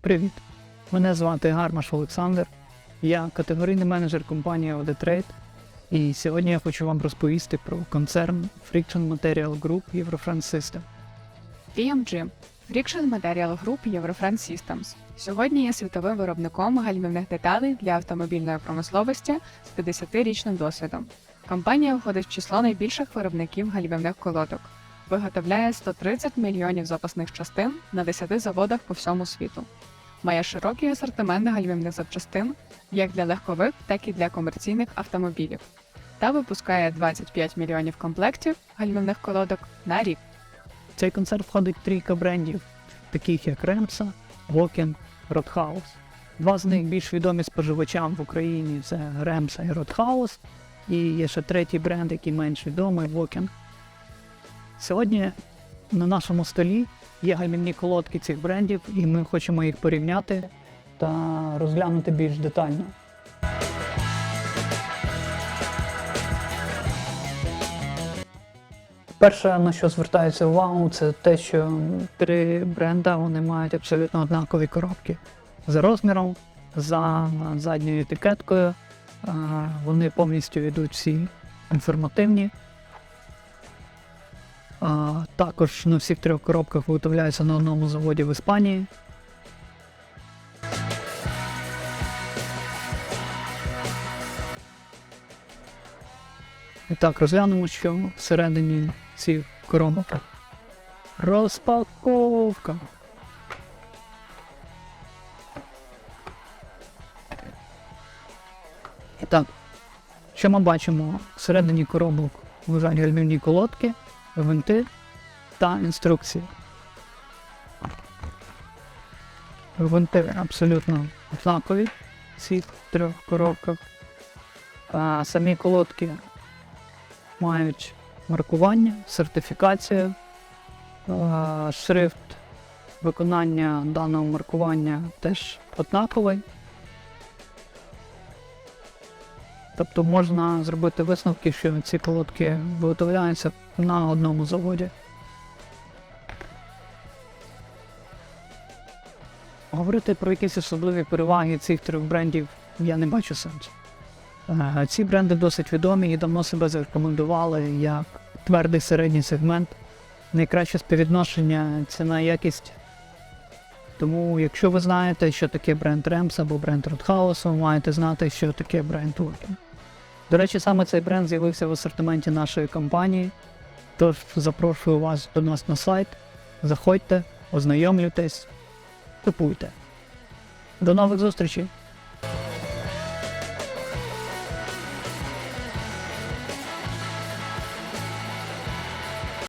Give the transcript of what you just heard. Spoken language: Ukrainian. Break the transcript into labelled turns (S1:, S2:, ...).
S1: Привіт! Мене звати Гармаш Олександр. Я категорійний менеджер компанії ODTrade. І сьогодні я хочу вам розповісти про концерн Friction Material Group Eurofront System.
S2: PMG – Friction Material Group Eurofriend Systems. Сьогодні є світовим виробником гальмівних деталей для автомобільної промисловості з 50-річним досвідом. Компанія входить в число найбільших виробників гальмівних колодок. Виготовляє 130 мільйонів запасних частин на 10 заводах по всьому світу. Має широкий асортимент гальмівних запчастин як для легкових, так і для комерційних автомобілів. Та випускає 25 мільйонів комплектів гальмівних колодок на рік.
S1: В цей концерн входить трійка брендів, таких як Ремса, Вокен, Ротхаус. Два з них більш відомі споживачам в Україні це Ремса і Ротхаус. І є ще третій бренд, який менш відомий Вокен. Сьогодні на нашому столі є гальмівні колодки цих брендів, і ми хочемо їх порівняти та розглянути більш детально. Перше, на що звертається увагу, це те, що три бренда вони мають абсолютно однакові коробки за розміром, за задньою етикеткою. Вони повністю йдуть всі інформативні. А, Також на всіх трьох коробках виготовляються на одному заводі в Іспанії. І так, розглянемо, що всередині цих коробок. Розпаковка. І так, що ми бачимо? Всередині коробок лежать гальмівні колодки, гвинти та інструкції. Гвинти абсолютно однакові в цих трьох коробках. А самі колодки мають маркування, сертифікацію, шрифт виконання даного маркування теж однаковий. Тобто можна зробити висновки, що ці колодки виготовляються на одному заводі. Говорити про якісь особливі переваги цих трьох брендів я не бачу сенсу. Е, Ці бренди досить відомі і давно себе зарекомендували як твердий середній сегмент, найкраще співвідношення ціна якість. Тому, якщо ви знаєте, що таке бренд Rems або бренд Roadhouse, ви маєте знати, що таке бренд Working. До речі, саме цей бренд з'явився в асортименті нашої компанії. Тож запрошую вас до нас на сайт. Заходьте, ознайомлюйтесь, купуйте. До нових зустрічей!